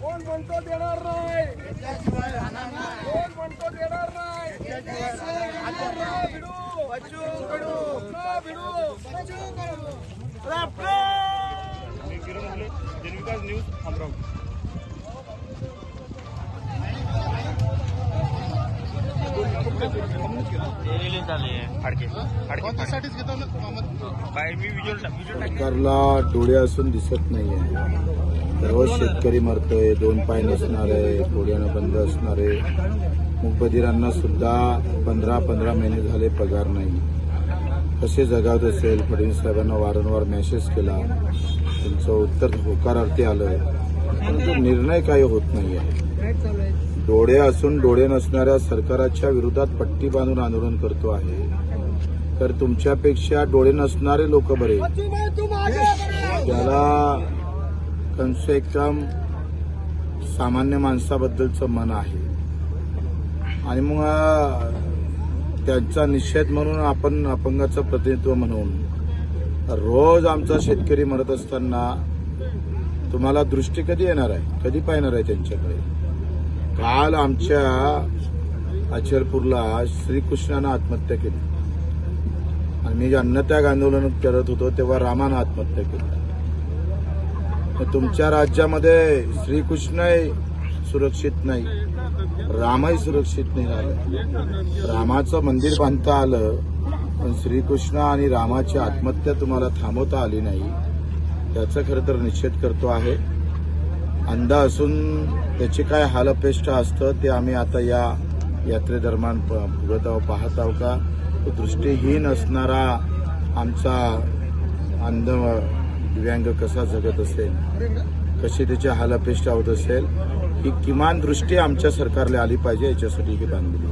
कोण म्हणतो देणार नाही? कोण म्हणतो देणार नाही? पुन्हा भिडू पुन्हा भिडू. मी किरण उगले जनविकास न्यूज अमरावती सरकारला डोळे असून दिसत नाहीये. रोज शेतकरी मरतोय दोन पाय नसणार आहे डोळ्यानं बंद असणार. आहे मुकबधिरांना सुद्धा पंधरा पंधरा महिने झाले पगार नाही. कसे जगावत असेल? फडणवीस साहेबांना वारंवार मेसेज केला. त्यांचं उत्तर होकारार्थी आलं. परंतु निर्णय काही होत नाही आहे डोळे असून डोळे नसणाऱ्या सरकाराच्या विरोधात पट्टी बांधून आंदोलन करतो आहे. तर तुमच्यापेक्षा डोळे नसणारे लोक बरे. त्याला कम से कम सामान्य माणसाबद्दलचं मन आहे. आणि मग त्यांचा निषेध म्हणून आपण अपंगाचं प्रतिनिधित्व म्हणून रोज आमचा शेतकरी मरत असताना तुम्हाला दृष्टी कधी येणार आहे? कधी पाहणार आहे त्यांच्याकडे? काल आमच्या अचलपूरला श्रीकृष्णानं आत्महत्या केली. आणि मी जे अन्नत्याग आंदोलन करत होतो तेव्हा रामानं आत्महत्या केली. तुमच्या राज्यामध्ये श्रीकृष्णही सुरक्षित नाही. रामही सुरक्षित नाही झालं रामाचं मंदिर बांधता आलं पण श्रीकृष्ण आणि रामाची आत्महत्या तुम्हाला थांबवता आली नाही त्याचा खरं तर निषेध करतो आहे. अंध असून त्याची काय हालपेष्ट असतं ते आम्ही आता या यात्रेदरम्यान प- भोगत आहोत पाहत आहोत का? तो दृष्टीहीन असणारा आमचा अंध दिव्यांग कसा जगत असेल? कशी त्याची हालापेष्टा होत असेल? ही किमान दृष्टी आमच्या सरकारला आली पाहिजे याच्यासाठी ही बांधली